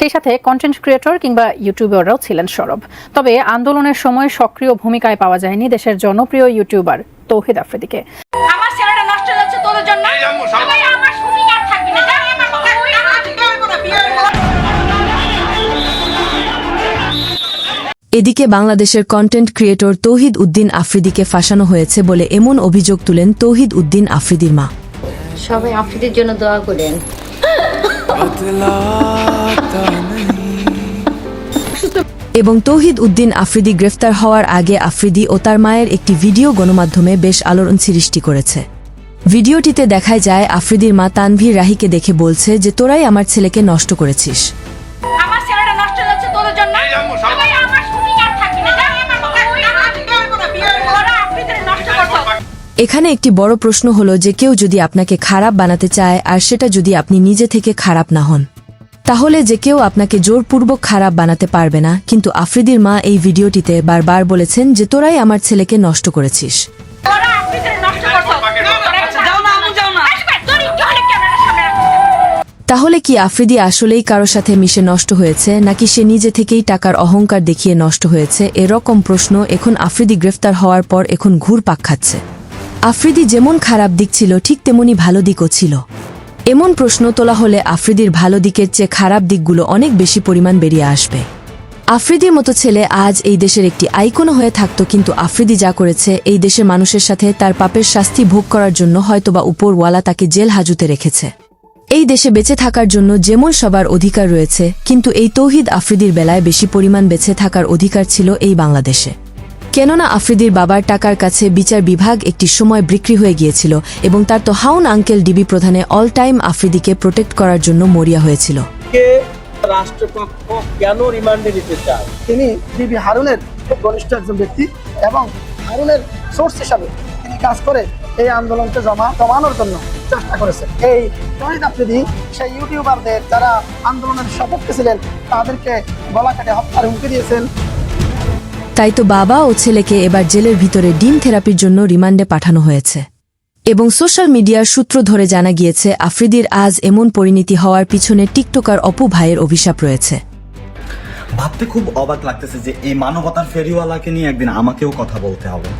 সেই সাথে content creator কিংবা ইউটিউবাররাও ছিলেন সরব। তবে আন্দোলনের সময় সক্রিয় ভূমিকায় পাওয়া যায়নি দেশের জনপ্রিয় ইউটিউবার তৌহিদ আফ্রিদিকে। আমার ছেলেটা নষ্ট জন্য? এদিকে বাংলাদেশের কন্টেন্ট ক্রিয়েটর তৌহিদ উদ্দিন আফ্রিদিকে ফাঁসানো হয়েছে বলে এমন অভিযোগ তুলেন তৌহিদ উদ্দিন আফ্রিদির মা। সবাই আফ্রিদির জন্য দোয়া করেন। এবং তৌহিদ উদ্দিন আফ্রিদি গ্রেফতার হওয়ার আগে আফ্রিদি ও তার মায়ের একটি ভিডিও গণমাধ্যমে বেশ আলোড়ন সৃষ্টি করেছে। ভিডিওটিতে দেখায় যায় আফ্রিদির মা তানভীর রাহিকে দেখে বলছে যে তোরাই আমার ছেলেকে নষ্ট করেছিস। এখানে একটি বড় প্রশ্ন হলো যে কেউ যদি আপনাকে খারাপ বানাতে চায় আর সেটা যদি আপনি নিজে থেকে খারাপ না হন। তাহলে যে কেউ আপনাকে জোরপূর্বক খারাপ বানাতে পারবে না কিন্তু আফ্রিদির মা এই ভিডিওটিতে বারবার বলেছেন যে তোরাই আমার ছেলেকে নষ্ট করেছিস। আচ্ছা, রাখ তাহলে কি আফ্রিদি আসলেই কারও সাথে মিশে নষ্ট হয়েছে নাকি সে নিজে থেকেই টাকার অহংকার দেখিয়ে নষ্ট হয়েছে? এরকম প্রশ্ন এখন আফ্রিদি গ্রেফতার হওয়ার পর এখন ঘুর পাক খাচ্ছে। আফ্রিদি যেমন খারাপ দিক ছিল ঠিক তেমনি ভালো দিকও ছিল। এমন প্রশ্ন তোলা হলে আফ্রিদির ভালো দিকের চেয়ে খারাপ দিকগুলো অনেক বেশি পরিমাণ বেরিয়ে আসবে। আফ্রিদির মতো ছেলে আজ এই দেশের একটি আইকনও হয়ে থাকতো, কিন্তু আফ্রিদি যা করেছে, এই দেশের মানুষের সাথে তার পাপের শাস্তি ভোগ করার জন্য হয়তোবা উপরওয়ালা তাকে জেল হাজুতে রেখেছে। এই দেশে বেঁচে থাকার জন্য যেমন সবার অধিকার রয়েছে, কিন্তু এই তৌহিদ আফ্রিদির বেলায় বেশি পরিমাণ বেঁচে থাকার অধিকার ছিল এই বাংলাদেশে। কেননা আফ্রিদির বাবার টাকার কাছে বিচার বিভাগ একটি সময় বিক্রি হয়ে গিয়েছিল এবং তার তো হাউন আঙ্কেল ডিবি প্রধানে অল টাইম আফ্রিদিকে প্রোটেক্ট করার জন্য মরিয়া হয়েছিল। কে রাষ্ট্রপক্ষ কেন রিমান্ডে নিতে চায়? তিনি বিবি হারুনের ঘনিষ্ঠ একজন ব্যক্তি এবং হারুনের সোর্স হিসাবে তিনি কাজ করে এই আন্দোলনকে জমা জমানোর জন্য চেষ্টা করেছে এই শহীদ আফ্রিদি সেই ইউটিউবারদের যারা আন্দোলনের সপক্ষে ছিলেন তাদেরকে গলা কেটে হত্যার হুমকি দিয়েছেন। তাই তো বাবা ও ছেলেকে এবার জেলের ভিতরে ডিম থেরাপির জন্য রিমান্ডে পাঠানো হয়েছে। এবং সোশ্যাল মিডিয়ার সূত্র ধরে জানা গিয়েছে, আফ্রিদির আজ এমন পরিণতি হওয়ার পিছনে টিকটকার অপু ভাইয়ের অভিশাপ রয়েছে। ভাবতে খুব অবাক লাগতেছে যে এই মানবতার ফেরিওয়ালাকে নিয়ে একদিন আমাকেও কথা বলতে হবে।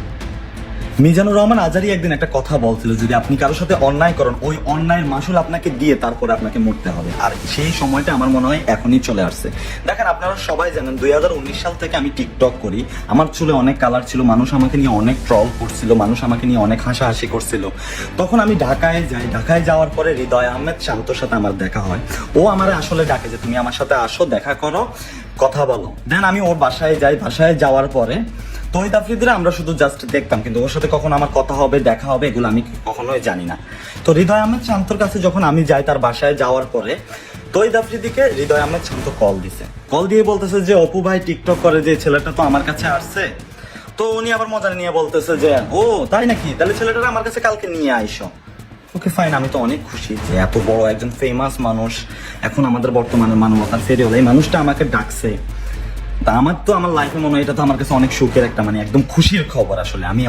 মিজানুর রহমান আজারি একদিন একটা কথা বলছিল, যদি আপনি কারোর সাথে অন্যায় করেন, ওই অন্যায়ের মাসুল আপনাকে দিয়ে তারপরে আপনাকে মরতে হবে। আর সেই সময়টা আমার মনে হয় এখনই চলে আসছে। দেখেন, আপনারা সবাই জানেন, দুই হাজার উনিশ সাল থেকে আমি টিকটক করি। আমার চুলে অনেক কালার ছিল, মানুষ আমাকে নিয়ে অনেক ট্রল করছিল, মানুষ আমাকে নিয়ে অনেক হাসাহাসি করছিল। তখন আমি ঢাকায় যাই। ঢাকায় যাওয়ার পরে হৃদয় আহমেদ শান্তর সাথে আমার দেখা হয়। ও আমার আসলে ডাকে যে, তুমি আমার সাথে আসো, দেখা করো, কথা বলো। দেন আমি ওর বাসায় যাই। বাসায় যাওয়ার পরে তহিদ আফ্রিদিরা আমরা শুধু জাস্ট দেখতাম, কিন্তু ওর সাথে কখন আমার কথা হবে, দেখা হবে, এগুলো আমি কখনোই জানি না। তো হৃদয় আহমেদ শান্তর কাছে যখন আমি যাই তার বাসায় যাওয়ার পরে, তহিদ আফ্রিদিকে হৃদয় আহমেদ শান্ত কল দিছে। কল দিয়ে বলতেছে যে, অপু ভাই টিকটক করে যে ছেলেটা তো আমার কাছে আসছে। তো উনি আবার মজা নিয়ে বলতেছে যে, ও, তাই নাকি? তাহলে ছেলেটা আমার কাছে কালকে নিয়ে আইসো। ওকে ফাইন আমি তো অনেক খুশি যে এত বড় একজন ফেমাস মানুষ। এখন আমাদের বর্তমানে মানবতার ফেরিওয়ালা, এই মানুষটা আমাকে ডাকছে। তা আমার তো আমার লাইফে মনে হয় এটা তো আমার কাছে অনেক সুখের একটা মানে একদম খুশির খবর আসলে। আমি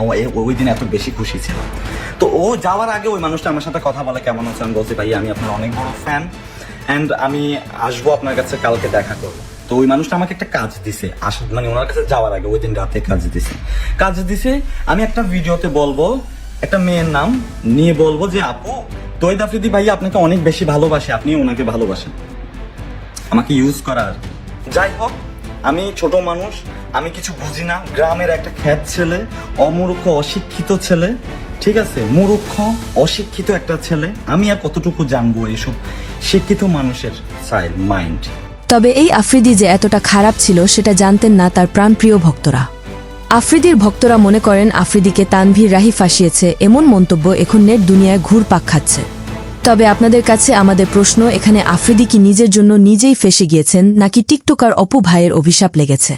ওই দিন এত বেশি খুশি ছিলাম। তো ও যাওয়ার আগে ওই মানুষটা আমার সাথে কথা বলে, কেমন আছে? আমি বলছি, ভাই, আমি আপনার অনেক বড় ফ্যান অ্যান্ড আমি আসব আপনার কাছে কালকে দেখা করব। তো ওই মানুষটা আমাকে একটা কাজ দিছে, আস মানে ওনার কাছে যাওয়ার আগে, ওই দিন রাতে কাজ দিছে। কাজ দিছে, আমি একটা ভিডিওতে বলব, একটা মেয়ের নাম নিয়ে বলব যে, আপু তৈদ আফ্রিদি ভাই আপনাকে অনেক বেশি ভালোবাসে আপনি ওনাকে ভালোবাসেন। আমাকে ইউজ করার। যাই হোক আমি ছোট মানুষ, আমি কিছু বুঝি না। গ্রামের একটা খ্যাত ছেলে, অমূর্খ, অশিক্ষিত ছেলে, ঠিক আছে? মূর্খ, অশিক্ষিত একটা ছেলে। আমি আর কতটুকু জানব এইসব শিক্ষিত মানুষের সাইড মাইন্ড তবে এই আফ্রিদি যে এতটা খারাপ ছিল, সেটা জানতেন না তার প্রাণপ্রিয় ভক্তরা। আফ্রিদির ভক্তরা মনে করেন আফ্রিদিকে তানভীর রাহি ফাঁসিয়েছে, এমন মন্তব্য এখন নেট দুনিয়ায় ঘুর পাক খাচ্ছে। তবে আপনাদের কাছে আমাদের প্রশ্ন, এখানে আফ্রিদি কি নিজের জন্য নিজেই ফেসে গিয়েছেন, নাকি টিকটকার অপু ভাইয়ের অভিশাপ লেগেছে?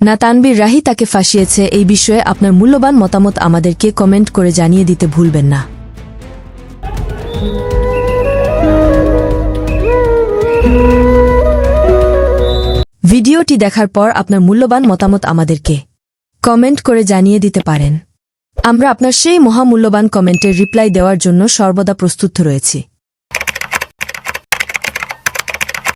না তানবীর রাহি তাকে ফাঁসিয়েছে, এই বিষয়ে আপনার মূল্যবান মতামত আমাদেরকে কমেন্ট করে জানিয়ে দিতে ভুলবেন না। ভিডিওটি দেখার পর আপনার মূল্যবান মতামত আমাদেরকে কমেন্ট করে জানিয়ে দিতে পারেন। আমরা আপনার সেই মহামূল্যবান কমেন্টের রিপ্লাই দেওয়ার জন্য সর্বদা প্রস্তুত রয়েছি।